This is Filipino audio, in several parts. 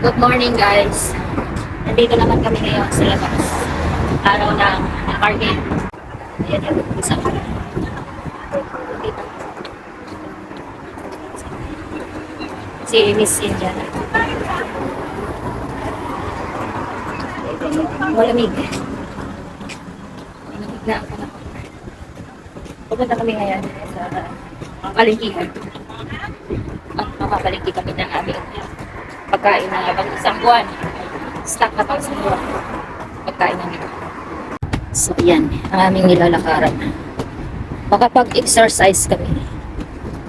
Good morning guys. Nandito naman kami ngayon sa labas. Araw ng market. Ayan yung isa. Si Miss Indian. Malamig. Malamig na ako. Pupunta kami ngayon sa palengkihan. At makapalengki kami ng aming pagkain na pag isang buwan. Stock na pang isang buwan. Pagkain namin. So, yan. Ang aming nilalakaran. Makapag-exercise kami.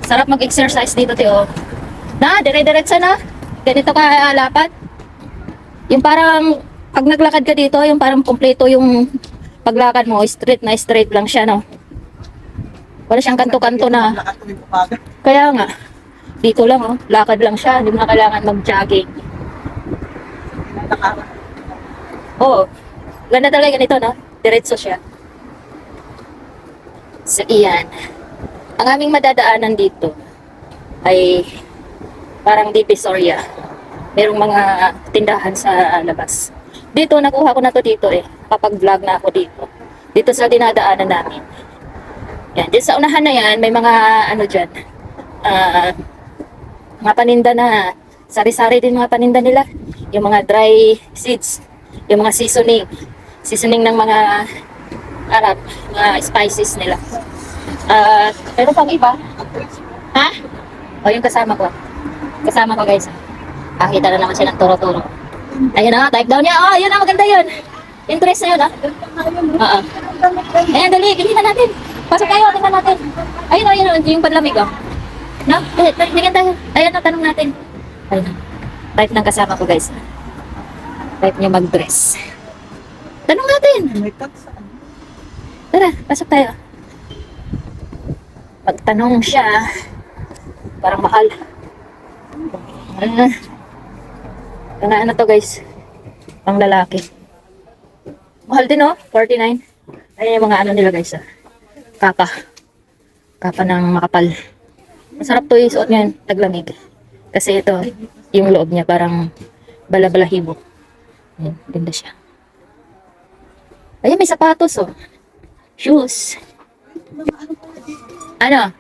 Sarap mag-exercise dito, Teo. Na, dire-diretsa na. Ganito ka lapat. Yung parang, pag naglakad ka dito, yung parang kompleto yung paglakad mo, straight na straight lang siya, no? Wala siyang kanto-kanto na. Kaya nga, dito lang, oh, lakad lang siya. Hindi mo na kailangan mag-jogging. Oo. Ganda talaga ganito, no? Diretso siya. So, iyan. Ang aming madadaanan dito ay parang divisoria. Merong mga tindahan sa labas. Dito, nakuha ko na to dito eh. Kapag vlog na ako dito. Dito sa dinadaanan namin. Yan. Dito sa unahan na yan, may mga ano dyan. Ah, mga paninda na sari-sari din mga paninda nila. Yung mga dry seeds, yung mga seasoning, seasoning ng mga Arab, mga spices nila. Ah, pero pang iba, ha? O yung kasama ko. Kasama ko guys. Ah, kita na naman siya ng turo-turo. Ayun na, type down niya. Oh, yun na, maganda yun. Dress na yun, ah. Oo. Ayan, dali, bilhin na natin. Pasok tayo, tingnan natin. Ayun, ayun, ayun, yung panlamig, oh. No? Tingnan tayo. Ayan na, tanong natin. Ayun na. Type ng kasama ko, guys. Type niya mag-dress. Tanong natin. May cut sa ano. Tara, pasok tayo. Pagtanong siya, parang mahal. Ah, ano, ano to guys? Pang lalaki. Mahal din oh, 49. Ayan yung mga ano nila guys ah. Kapa. Kapa ng makapal. Masarap to isuot ngayon, taglamig. Kasi ito, yung loob niya parang balabalahibo. Ayan, ganda siya. Ayan, may sapatos oh. Shoes. Ano?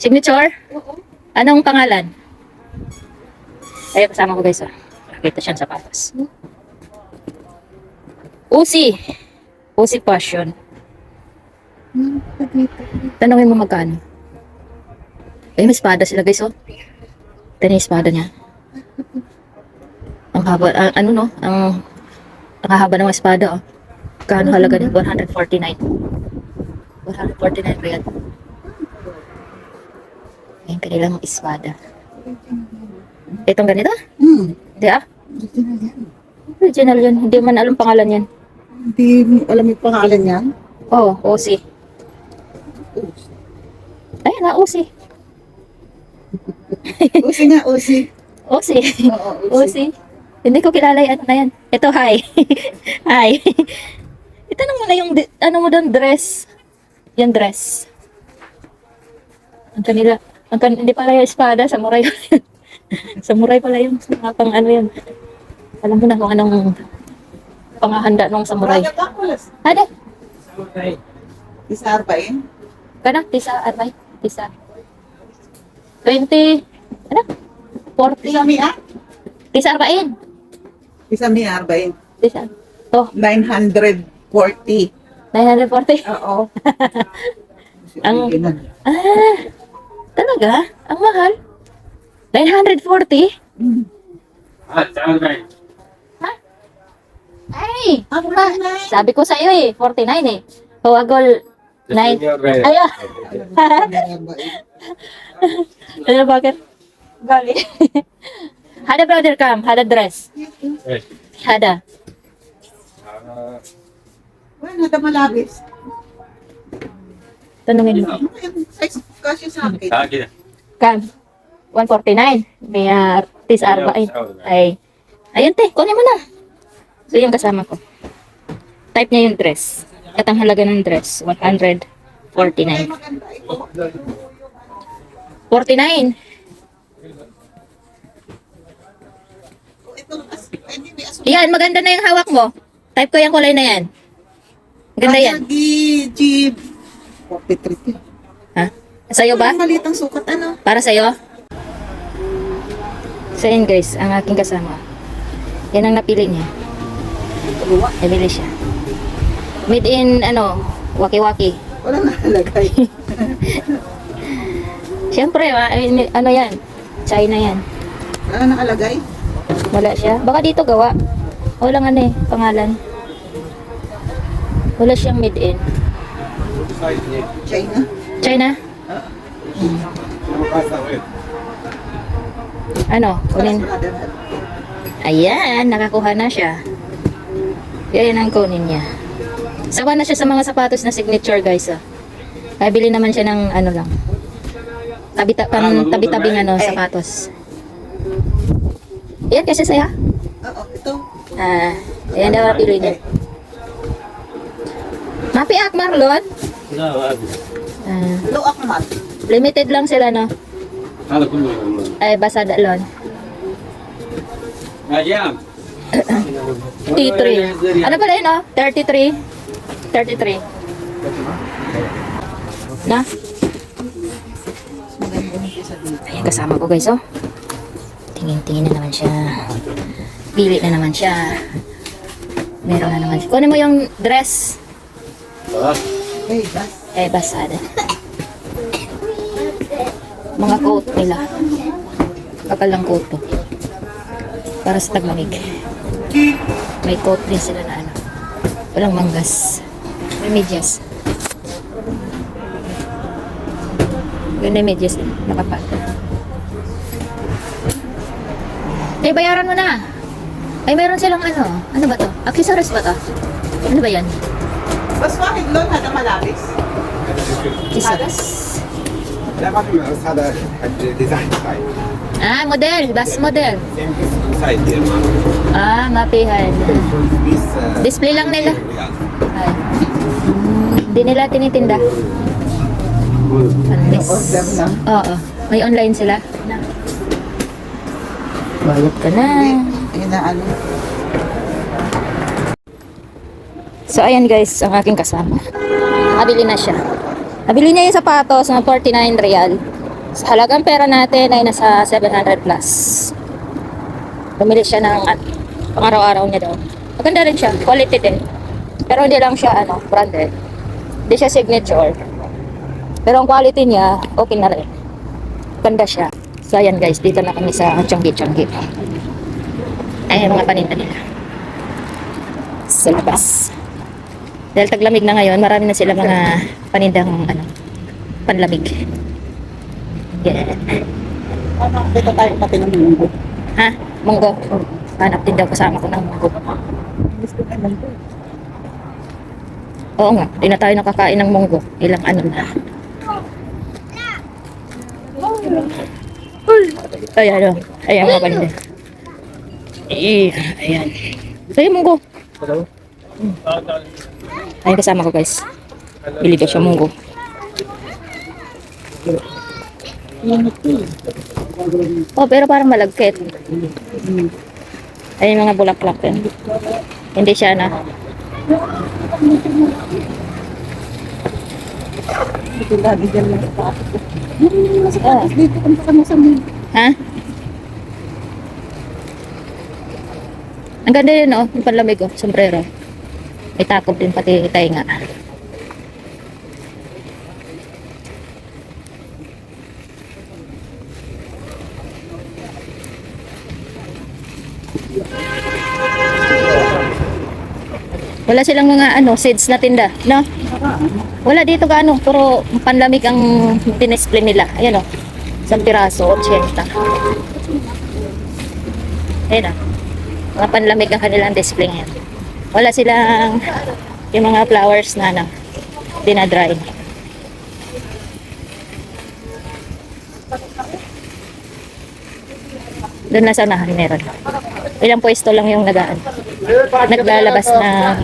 Signature? Anong pangalan? Ayun, kasama ko guys. Oh. Nakita siyang sapatos. Uzi. Uzi Passion. Tanungin mo magkano. Ay, may espada sila guys, oh. Ito na espada niya. Ang haba, ah, ano no? Ang, ang haba ng espada, oh. Kano halaga niya? 149. 149 ba yan? Ayan, kanilang espada. Itong ganito? Hmm. Hindi ah. Original yun. Hindi man alam pangalan yan. Hindi alam yung pangalan niya. Oh, Osi. Ayun na, Osi. Usi nga, Usi. Osi. Oo, Osi. Hindi ko kilala yan na yan. Ito, hi. hi. Itanong mo na yung, ano mo doon, dress. Yung dress. Ang kanila, ang kan, hindi pala yung espada, samurai. samurai pala yung mga pang ano yan. Alam mo na kung anong pangahanda ng samurai. Bakit ako? Ade, Isa arbain? kana, tisa, aray, tisa. 20, ano? 40, Isa mi ah? tisa arbain. Isa mi arbain. Tisa. Oh, 940. 940. Oo. Ang- Ang... Ah, talaga? Ang mahal? 940? Ah, saan na yun? Ay! Ma, sabi ko sa'yo eh, 49 eh. Huwagol, 9. Senior Red. Ayo! ano bakit? Gali. Hada brother come, hada dress. Eh, Hada. ah, Wala na malabis. Tanungin mo. Ano yung size kasi sa akin? ah, gina. Come. 149. May uh, tis arbain. Ay. Ayun te, kunin mo na. So yung kasama ko. Type niya yung dress. At ang halaga ng dress, 149. Ay, maganda ito. 49. Yan, maganda na yung hawak mo. Type ko yung kulay na yan. Maganda yan. G, G, 43. Ha? Sa'yo ba? Maliit ang sukat, ano? Para sa'yo? So yun guys, ang aking kasama. Yan ang napili niya. Nabili siya. Made in, ano, waki-waki. Wala nakalagay. Siyempre, ah, eh, ano yan? China yan. Wala nakalagay? Wala siya. Baka dito gawa. Walang ano eh, pangalan. Wala siyang made in. China? China? Ano? Kunin. Ayan, nakakuha na siya. Yan ang kunin niya. Sawa na siya sa mga sapatos na signature guys ah. Kaya bili naman siya ng ano lang. Tabi pang tabi-tabing ano, sapatos. Yan kasi saya. Oo, ito. Ah, ayan daw ang pinoy niya. Mapiak Marlon? No, ah, Low akmat. limited lang sila no. Kala ko mo. Ay basa dalon. Ayan. 33. Ano pala yun oh? 33. 33. Na? Ayan, kasama ko guys oh. Tingin-tingin na naman siya. Pili na naman siya. Meron na naman siya. Kunin mo yung dress. Ah? Hey, bas. Eh, basada. Mga coat nila. Kapal lang coat to. Para sa taglamig. May coat din sila na ano. Walang manggas. May medyas. Ganda yung medyas. Nakapag. Nakapal. Eh, bayaran mo na. Ay, meron silang ano. Ano ba to? Accessories ba to? Ano ba yan? بس واحد لونها ده ملابس Accessories. لا ما في بس هذا حق ديزاين سايد Ah, model. Bas model. سايد ديال ما Ah, mapihan. بيس Display lang nila. ريال Ay. Hindi nila tinitinda. Unless. Order lang. Oo. May online sila. Bayad ka na. Na ano. So, ayan guys, ang aking kasama. Nabili na siya. Nabili niya yung sapatos na 49 real. Sa halagang pera natin ay nasa 700 plus. Bumili siya ng at, pang araw-araw niya daw. Maganda rin siya. Quality din. Pero hindi lang siya ano, branded. Hindi siya signature. Pero ang quality niya, okay na rin. Ganda siya. So ayan guys, dito na kami sa Changi-Changi. Ayan mga paninda nila. Sa labas. Dahil taglamig na ngayon, marami na sila mga panindang ano, panlamig. Yeah. Dito tayo pati ng mundo. Ha? Munggo. Hanap din daw kasama ko ng munggo. Oo nga, di na tayo nakakain ng munggo. Ilang ano na. Ayan o. Ayan mga paninda. Eh, ayan. Ito yung munggo. Ayan kasama ko guys. Bili ko siya munggo. Oh, pero parang malagkit. Ay, mga bulaklak yan. Hindi siya na. Dito lagi dyan lang sa Ah. Dito kung saan sa mundo. Ha? Ang ganda yun, oh. Yung panlamig, oh. Sombrero. May takop din pati tainga. Wala silang mga ano, seeds na tinda, no? Wala dito gaano, puro panlamig ang dinisplay nila. Ayan oh. Isang piraso, 80. Ayan oh. Mga panlamig ang kanilang display ngayon. Wala silang yung mga flowers na ano, dinadry. Doon na sa unahan meron. Ilang pwesto lang yung nagaan. Naglalabas na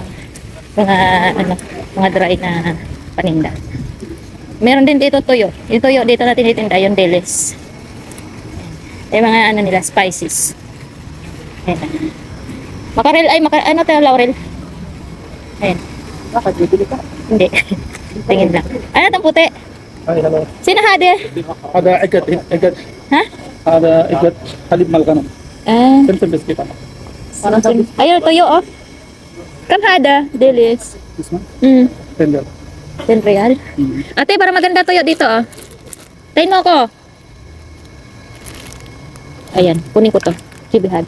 mga ano, mga dry na paninda. Meron din dito tuyo. Yung tuyo dito na tinitinda, yung delis. Yung mga ano nila, spices. Ayan. Makarel, ay, maka, ano tayo, Laurel? Ayan. Bakit bibili ka? Hindi. Tingin lang. Ano itong puti? Ay, hello. Sino hade? Ada ikat, ikat. Ha? Ada ikat halib malkanam. Ah. Simple biscuit. ano? Ayun, tuyo, oh. Kamhada, delis. This one? Hmm. Tender. 10 real. Mm. Ate, para maganda tuyo dito, oh. Tayin mo ko. Ayan, kunin ko to. Kibihad.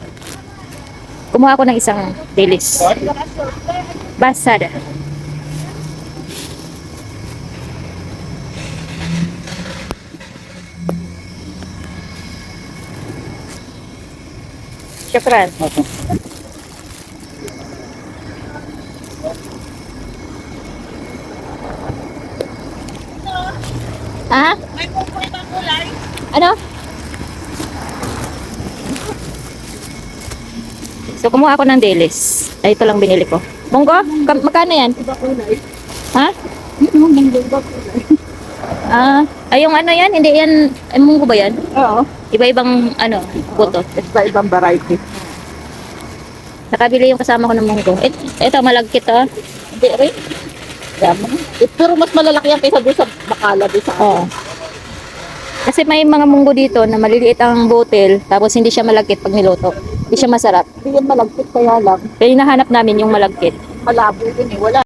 Kumuha ako ng isang delis. Basada. Syukran. Okay. Ah? May kulay. Ano? So, kumuha ako ng delis. Ay, ito lang binili ko. Munggo? Magkano yan? Ha? Ah, ay yung ano yan? Hindi yan, ay munggo ba yan? oo, Iba-ibang, ano, buto. iba ibang variety. Nakabili yung kasama ko ng munggo. Ito, malagkit oh. Hindi rin. Eh, pero mas malalaki yan kaysa doon sa bakala doon sa Oo. Kasi may mga munggo dito na maliliit ang butil, tapos hindi siya malagkit pag niluto. Hindi siya masarap. Hindi yan malagkit kaya lang. Kaya hinahanap namin yung malagkit. Malabo yun eh. Wala